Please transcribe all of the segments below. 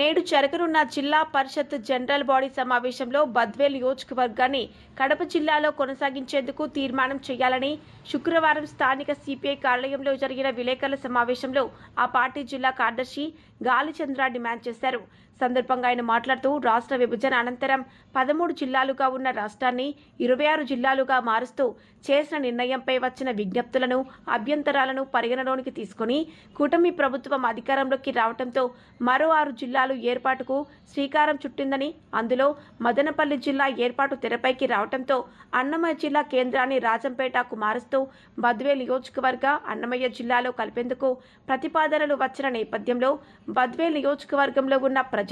నేడు జరగనున్న జిల్లా పరిషత్ జనరల్ బాడీ సమావేశంలో బద్వేల్ నియోజకవర్గాన్ని కడప జిల్లాలో కొనసాగించేందుకు తీర్మానం చేయాలని శుక్రవారం స్థానిక సిపిఐ కార్యాలయంలో జరిగిన విలేకరుల సమావేశంలో ఆ పార్టీ జిల్లా కార్యదర్శి గాలిచంద్ర డిమాండ్ చేశారు. సందర్భంగా ఆయన మాట్లాడుతూ రాష్ట్ర విభజన అనంతరం పదమూడు జిల్లాలుగా ఉన్న రాష్ట్రాన్ని ఇరవై ఆరు జిల్లాలుగా మారుస్తూ చేసిన నిర్ణయంపై వచ్చిన విజ్ఞప్తులను అభ్యంతరాలను పరిగణలోనికి తీసుకుని కూటమి ప్రభుత్వం అధికారంలోకి రావడంతో మరో ఆరు జిల్లాలు ఏర్పాటుకు శ్రీకారం చుట్టిందని అందులో మదనపల్లి జిల్లా ఏర్పాటు తెరపైకి రావడంతో అన్నమయ్య జిల్లా కేంద్రాన్ని రాజంపేటకు మారుస్తూ బద్వే నియోజకవర్గ అన్నమయ్య జిల్లాలో కలిపేందుకు ప్రతిపాదనలు వచ్చిన నేపథ్యంలో బద్వేల్ నియోజకవర్గంలో ఉన్న ప్రజలు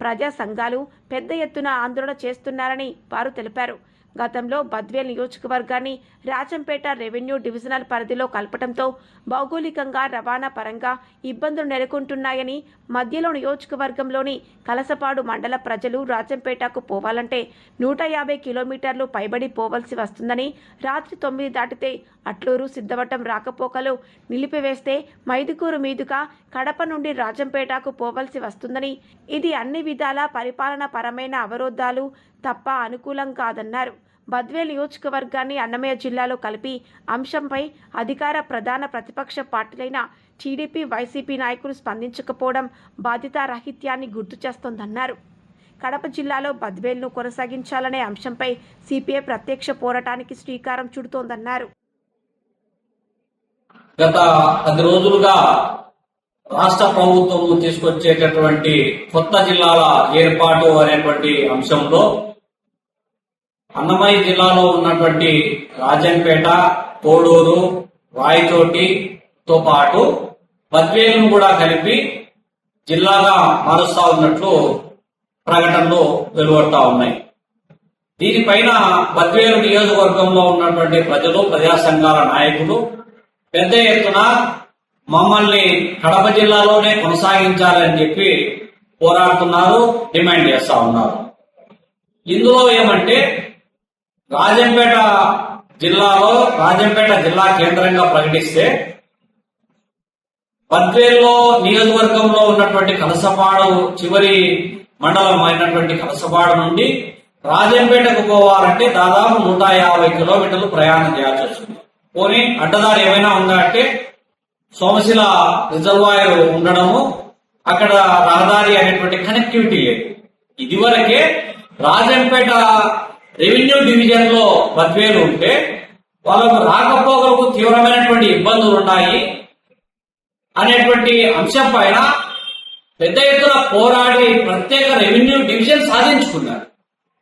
ప్రజా సంఘాలు పెద్ద ఎత్తున ఆందోళన చేస్తున్నారని వారు తెలిపారు. గతంలో బద్వేల్ నియోజకవర్గాన్ని రాజంపేట రెవెన్యూ డివిజనల్ పరిధిలో కలపడంతో భౌగోళికంగా రవాణా పరంగా ఇబ్బందులు నెలకొంటున్నాయని మధ్యలో నియోజకవర్గంలోని కలసపాడు మండల ప్రజలు రాజంపేటకు పోవాలంటే నూట యాభై కిలోమీటర్లు పైబడి పోవలసి వస్తుందని రాత్రి తొమ్మిది దాటితే అట్లూరు సిద్ధవటం రాకపోకలు నిలిపివేస్తే మైదుకూరు మీదుగా కడప నుండి రాజంపేటకు పోవలసి వస్తుందని ఇది అన్ని విధాల పరిపాలన పరమైన అవరోధాలు తప్ప అనుకూలం కాదన్నారు. బద్వేల్ నియోజకవర్గాన్ని అన్నమయ్య జిల్లాలో కలిపి అంశంపై అధికార ప్రధాన ప్రతిపక్ష పార్టీలైన టీడీపీ వైసీపీ నాయకులు స్పందించకపోవడం బాధ్యతారాహిత్యాన్ని గుర్తు చేస్తోందన్నారు. కడప జిల్లాలో బద్వేల్ను కొనసాగించాలనే అంశంపై సిపిఐ ప్రత్యక్ష పోరాటానికి శ్రీకారం చుడుతోందన్నారు. గత పది రోజులుగా రాష్ట్ర ప్రభుత్వం తీసుకొచ్చేటటువంటి కొత్త జిల్లాల ఏర్పాటు అనేటువంటి అంశంలో అన్నమయ్య జిల్లాలో ఉన్నటువంటి రాజంపేట కోడూరు రాయచోటితో పాటు బద్వేలును కూడా కలిపి జిల్లాగా మారుస్తా ఉన్నట్లు ప్రకటనలు వెలువడతా ఉన్నాయి. దీనిపైన బద్వేలు నియోజకవర్గంలో ఉన్నటువంటి ప్రజలు ప్రజా సంఘాల నాయకులు పెద్ద ఎత్తున మమ్మల్ని కడప జిల్లాలోనే కొనసాగించాలని చెప్పి పోరాడుతున్నారు డిమాండ్ చేస్తా ఉన్నారు. ఇందులో ఏమంటే రాజంపేట జిల్లాలో రాజంపేట జిల్లా కేంద్రంగా ప్రకటిస్తే బద్వేల్లో నియోజకవర్గంలో ఉన్నటువంటి కలసపాడు చివరి మండలం అయినటువంటి కలసపాడు నుండి రాజంపేటకు పోవాలంటే దాదాపు నూట యాభై కిలోమీటర్లు ప్రయాణం చేయాల్సి వస్తుంది. పోనీ అడ్డదారి ఏమైనా ఉందా అంటే సోమశిల రిజర్వాయర్ ఉండడము అక్కడ రహదారి అనేటువంటి కనెక్టివిటీ లేదు. ఇదివరకే రాజంపేట రెవెన్యూ డివిజన్లో బద్వేలు ఉంటే వాళ్ళకు రాకపోకలకు తీవ్రమైనటువంటి ఇబ్బందులు ఉన్నాయి అనేటువంటి అంశం పైన పెద్ద ఎత్తున పోరాడి ప్రత్యేక రెవెన్యూ డివిజన్ సాధించుకున్నారు.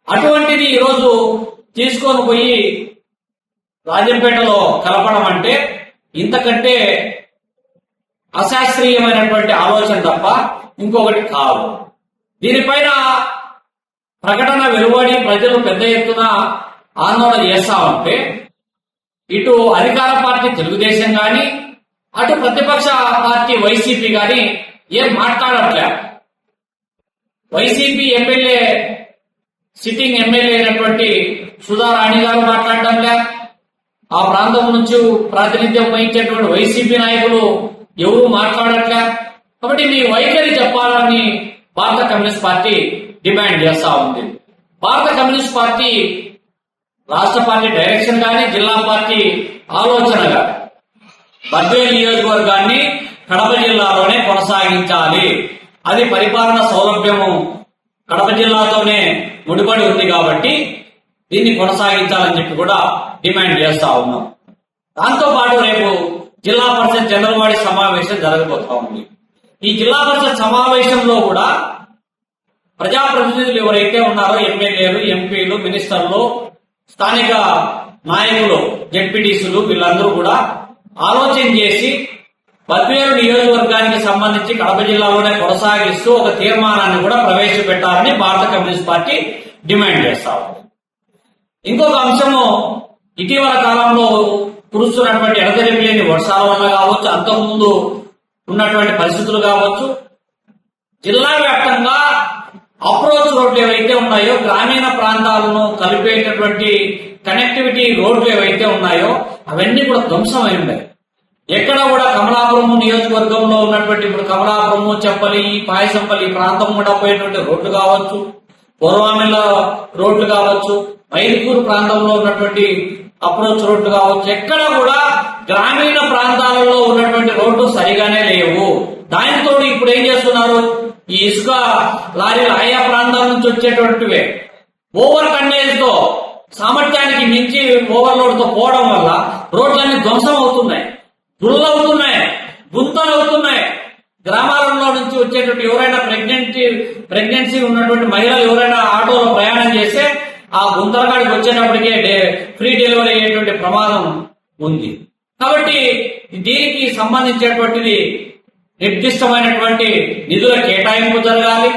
అటువంటిది ఈరోజు తీసుకొని పోయి రాజంపేటలో కలపడం అంటే ఇంతకంటే అశాస్త్రీయమైనటువంటి ఆలోచన తప్ప ఇంకొకటి కాదు. దీనిపైన ప్రకటన వెలువడి ప్రజలు పెద్ద ఎత్తున ఆందోళన చేస్తా ఉంటే ఇటు అధికార పార్టీ తెలుగుదేశం గాని అటు ప్రతిపక్ష పార్టీ వైసీపీ గాని ఏం మాట్లాడట్లే. వైసీపీ ఎమ్మెల్యే సిట్టింగ్ ఎమ్మెల్యే అయినటువంటి సుధారాణి గారు మాట్లాడటంలే ఆ ప్రాంతం నుంచి ప్రాతినిధ్యం వహించేటువంటి వైసీపీ నాయకులు ఎవరు మాట్లాడట్లే. కాబట్టి మీ వైఖరి చెప్పాలని భారత కమ్యూనిస్ట్ పార్టీ డిమాండ్ చేస్తా ఉంది. భారత కమ్యూనిస్ట్ పార్టీ రాష్ట్ర పార్టీ డైరెక్షన్ కానీ జిల్లా పార్టీ ఆలోచనగా బద్వేల్ నియోజకవర్గాన్ని కడప జిల్లాలోనే కొనసాగించాలి. అది పరిపాలన సౌలభ్యము కడప జిల్లాతోనే ముడిపడి ఉంది కాబట్టి దీన్ని కొనసాగించాలని చెప్పి కూడా డిమాండ్ చేస్తా ఉన్నాం. దాంతో పాటు రేపు జిల్లా పరిషత్ జనరల్ సమావేశం జరగబోతా ఉంది. ఈ జిల్లా పరిషత్ సమావేశంలో కూడా ప్రజాప్రతినిధులు ఎవరైతే ఉన్నారో ఎమ్మెల్యేలు ఎంపీలు మినిస్టర్లు స్థానిక నాయకులు జడ్పీటీసులు వీళ్ళందరూ కూడా ఆలోచన చేసి బద్వేలు నియోజకవర్గానికి సంబంధించి కడప జిల్లాలోనే కొనసాగిస్తూ ఒక తీర్మానాన్ని కూడా ప్రవేశపెట్టాలని భారత కమ్యూనిస్ట్ పార్టీ డిమాండ్ చేస్తా ఉంది. ఇంకొక అంశము ఇటీవల కాలంలో కురుస్తున్నటువంటి ఎడతెరిపి లేని వర్షాల వల్ల కావచ్చు అంతకుముందు ఉన్నటువంటి పరిస్థితులు కావచ్చు జిల్లా వ్యాప్తంగా అప్రోచ్ రోడ్లు ఏవైతే ఉన్నాయో గ్రామీణ ప్రాంతాలను కలిపేటటువంటి కనెక్టివిటీ రోడ్లు ఏవైతే ఉన్నాయో అవన్నీ కూడా ధ్వంసమై ఉన్నాయి. ఎక్కడ కూడా కమలాపురం నియోజకవర్గంలో ఉన్నటువంటి ఇప్పుడు కమలాపురము చెప్పలి పాయసంపల్లి ప్రాంతం కూడా పోయినటువంటి రోడ్లు కావచ్చు పూర్వామిల రోడ్లు కావచ్చు మైదుకూరు ప్రాంతంలో ఉన్నటువంటి అప్రోచ్ రోడ్లు కావచ్చు ఎక్కడ కూడా గ్రామీణ ప్రాంతాలలో ఉన్నటువంటి రోడ్లు సరిగానే లేవు. దానితో ఇప్పుడు ఏం చేస్తున్నారు? ఈ ఇసుక లారీలు ఆయా ప్రాంతాల నుంచి వచ్చేటువంటివే. ఓవర్ కండేజ్తో సామర్థ్యానికి మించి ఓవర్లోడ్తో పోవడం వల్ల రోడ్లన్నీ ధ్వంసం అవుతున్నాయి. గుళ్ళు అవుతున్నాయి. గుంతలు అవుతున్నాయి. గ్రామాలలో నుంచి వచ్చేటువంటి ఎవరైనా ప్రెగ్నెన్సీ ప్రెగ్నెన్సీ ఉన్నటువంటి మహిళలు ఎవరైనా ఆటోలో ప్రయాణం చేస్తే ఆ గుంతలకాడికి వచ్చేటప్పటికే ఫ్రీ డెలివరీ అయ్యేటువంటి ప్రమాదం ఉంది. కాబట్టి దీనికి సంబంధించేటువంటిది నిర్దిష్టమైనటువంటి నిధుల కేటాయింపు జరగాలి.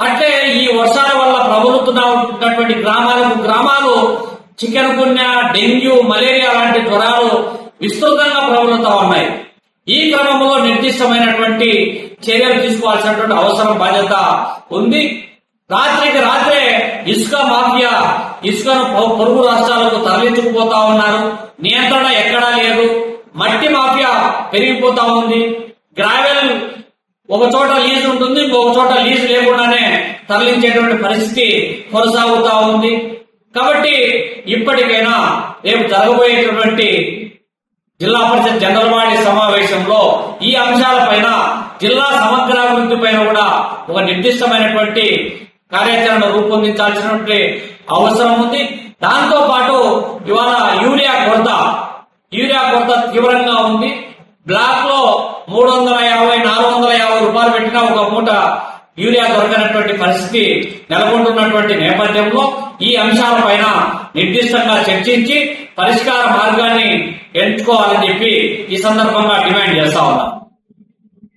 అట్లే ఈ వర్షాల వల్ల ప్రబలుతున్నటువంటి గ్రామాలకు గ్రామాలు చికెన్ గున్యా డెంగ్యూ మలేరియా లాంటి జ్వరాలు విస్తృతంగా ప్రబలుతా ఉన్నాయి. ఈ క్రమంలో నిర్దిష్టమైనటువంటి చర్యలు తీసుకోవాల్సినటువంటి అవసరం బాధ్యత ఉంది. రాత్రికి రాత్రే ఇసుక మాఫియా ఇసుకను పొరుగు రాష్ట్రాలకు తరలించుకుపోతా ఉన్నారు. నియంత్రణ ఎక్కడా లేదు. మట్టి మాఫియా పెరిగిపోతా ఉంది. గ్రావెల్ ఒక చోట లీజు ఉంటుంది ఇంకొక చోట లీజు లేకుండానే తరలించేటువంటి పరిస్థితి కొనసాగుతా ఉంది. కాబట్టి ఇప్పటికైనా రేపు జరగబోయేటటువంటి జిల్లా పరిషత్ జనరల్ బాడీ సమావేశంలో ఈ అంశాలపైన జిల్లా సమగ్రాభివృద్ధి పైన కూడా ఒక నిర్దిష్టమైనటువంటి కార్యాచరణ రూపొందించాల్సినటువంటి అవసరం ఉంది. దాంతో పాటు ఇవాళ యూరియా కొరత యూరియా కొరత తీవ్రంగా ఉంది. బ్లాక్ మూడు వందల యాభై నాలుగు వందల యాభై రూపాయలు పెట్టిన ఒక మూట యూరియా దొరకనటువంటి పరిస్థితి నెలకొంటున్నటువంటి నేపథ్యంలో ఈ అంశాలపైన నిర్దిష్టంగా చర్చించి పరిష్కార మార్గాన్ని ఎంచుకోవాలని చెప్పి ఈ సందర్భంగా డిమాండ్ చేస్తా ఉన్నాం.